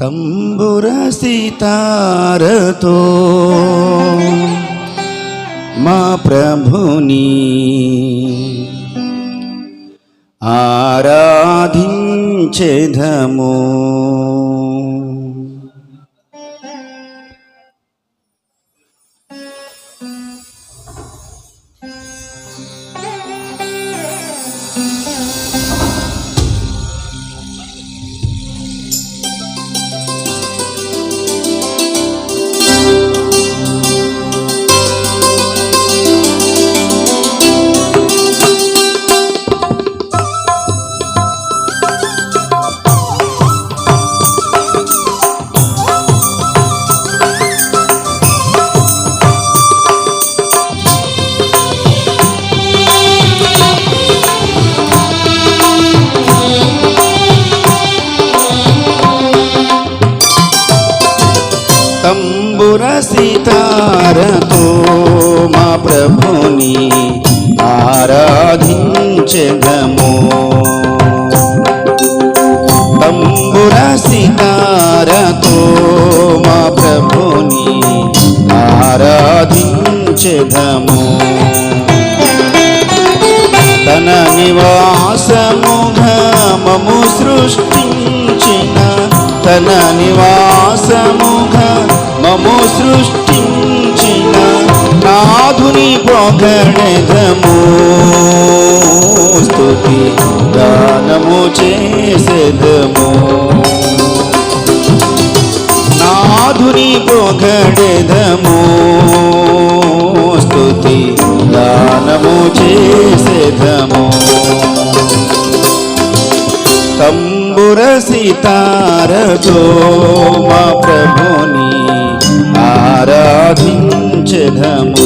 తంబుర సితారతో. మా ప్రభుని ఆరాధించెదము. సితారతో మా ప్రభుని ఆరాధించగము తంబుర సితారతో మా ప్రభుని ఆరాధించగము తన నివాసముగా మము సృష్టించిన తన నివాసముగా మము సృష్టించిన నాధుని పొగడెదము స్థుతి దానము చేసేదము. నాధుని పొగడెదము స్థుతి దానము చేసేదము. తంబుర సితారతో మా ప్రభుని ఆరాధించెదము.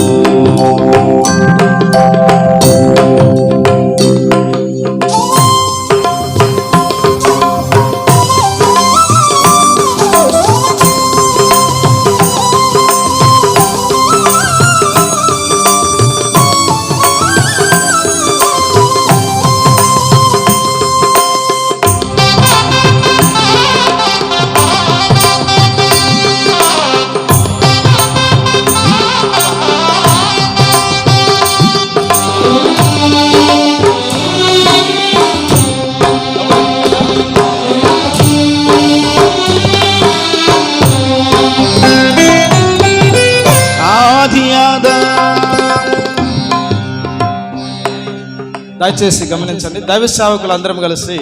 దయచేసి గమనించండి. దైవ సేవకులు అందరం కలిసి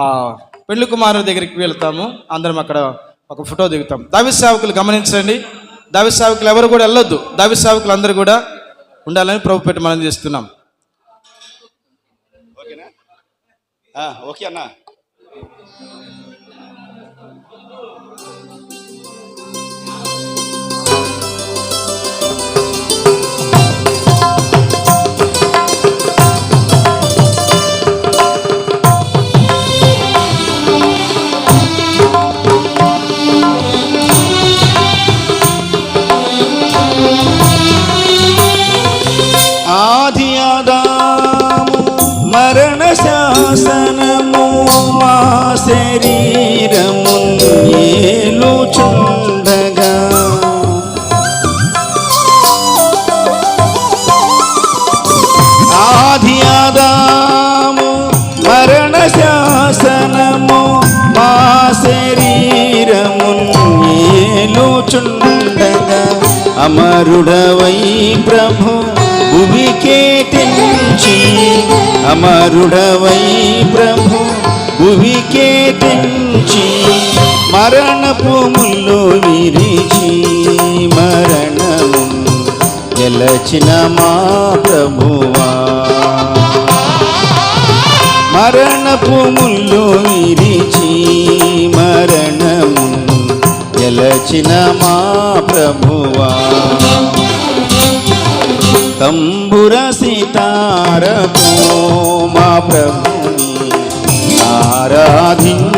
ఆ పెళ్ళి కుమారు దగ్గరికి వెళ్తాము. అందరం అక్కడ ఒక ఫోటో దిగుతాం. దైవ సేవకులు గమనించండి. దైవ సేవకులు ఎవరు కూడా వెళ్ళొద్దు. దైవ సేవకులు అందరూ కూడా ఉండాలని ప్రభు పెట్టి మనం చేస్తున్నాం. ఓకేనా? ఓకే అన్నా. ശരണ ശാസനമോ മാസരി అమరుడవై ప్రభు భువికే తెంచి మరణపు ముల్లో విరిచి మరణము గెలచిన మా ప్రభువా. మరణపు ముళ్ళు విరిచి మరణము గెలచిన మా ప్రభువా. తంబుర సితారతో మా ప్రభుని ఆరాధించెదము.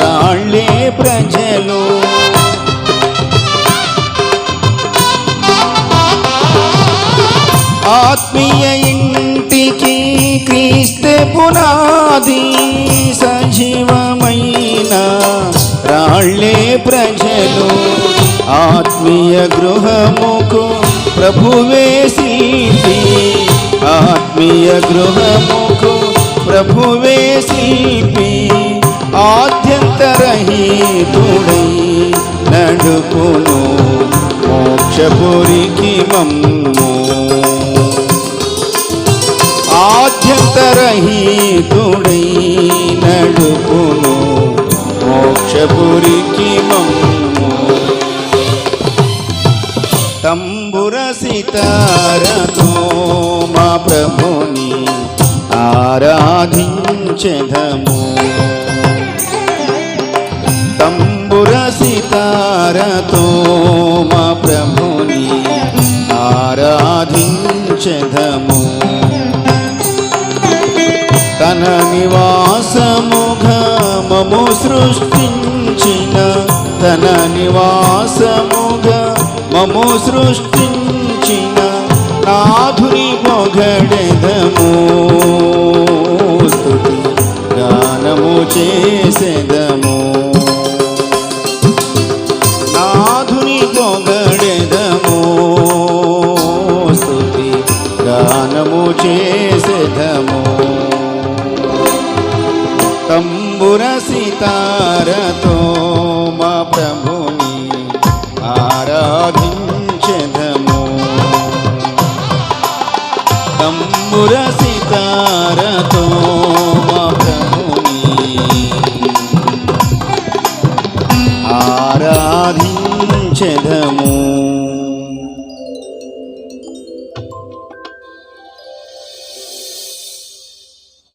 రాళ్ళే ప్రజలు. ఆత్మీయ ఇంటికి క్రీస్తే పునాది సజీవమైన రాళ్ళే ప్రజలు. ఆత్మీయ గృహముకు ప్రభువే శిల్పి ఆత్మీయ గృహముకు ప్రభువే శిల్పి ఆద్యంతరహితుడై నడుపును మోక్షపురికి మమ్ము. ఆద్యంతరహీతుడై నడుపును మోక్షపురికి మమ్ము. తంబుర సితారతో మా ప్రభుని ఆరాధించదము. తంబుర సితారతో మా ప్రభుని ఆరాధించదము. తన నివాసముగా మము సృష్టించిన తన నివాసముగా మము సృష్టించిన నాధుని పొగడెదము స్థుతి గానము చేసెదము. తంబుర సితారతో